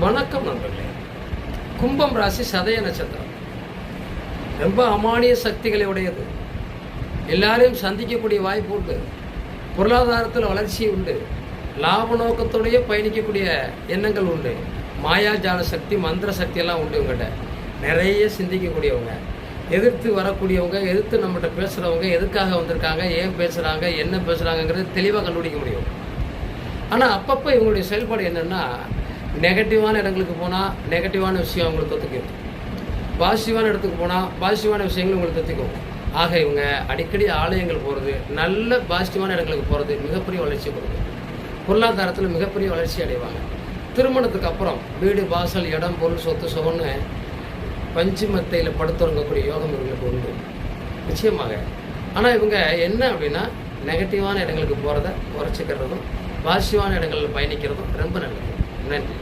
வணக்கம் நண்பர்களே. கும்பம் ராசி சதய நட்சத்திரம். ரொம்ப அமானிய சக்திகளை உடையது. எல்லாரையும் சந்திக்கக்கூடிய வாய்ப்பு உண்டு. பொருளாதாரத்தில் வளர்ச்சி உண்டு. லாப நோக்கத்துடைய பயணிக்கக்கூடிய எண்ணங்கள் உண்டு. மாயாஜால சக்தி மந்திர சக்தியெல்லாம் உண்டு இவங்ககிட்ட நிறைய சிந்திக்கக்கூடியவங்க. எதிர்த்து வரக்கூடியவங்க எதிர்த்து நம்மகிட்ட பேசுகிறவங்க எதுக்காக வந்திருக்காங்க ஏன் பேசுகிறாங்க என்ன பேசுகிறாங்கங்கிறது தெளிவாக கண்டுபிடிக்க முடியும். ஆனால் அப்பப்போ இவங்களுடைய செயல்பாடு என்னென்னா நெகட்டிவான இடங்களுக்கு போனால் நெகட்டிவான விஷயம் அவங்களுக்கு ஒத்துக்கும் பாசிட்டிவான இடத்துக்கு போனால் பாசிட்டிவான விஷயங்கள் உங்களுக்கு ஒத்துக்கும் ஆக இவங்க அடிக்கடி ஆலயங்கள் போகிறது நல்ல பாசிட்டிவான இடங்களுக்கு போகிறது மிகப்பெரிய வளர்ச்சி கொடுக்கும். பொருளாதாரத்தில் மிகப்பெரிய வளர்ச்சி அடைவாங்க. திருமணத்துக்கு அப்புறம் வீடு வாசல் இடம் பொருள் சொத்து சுகம்னு பஞ்சுமத்தையில் படுத்துறங்கக்கூடிய யோகம் இவங்களுக்கு உண்டு. நிச்சயமாக. ஆனால் இவங்க என்ன அப்படின்னா நெகட்டிவான இடங்களுக்கு போகிறத குறைச்சிக்கிறதும் பாசிட்டிவான இடங்களில் பயணிக்கிறதும் ரொம்ப நல்லது. frente.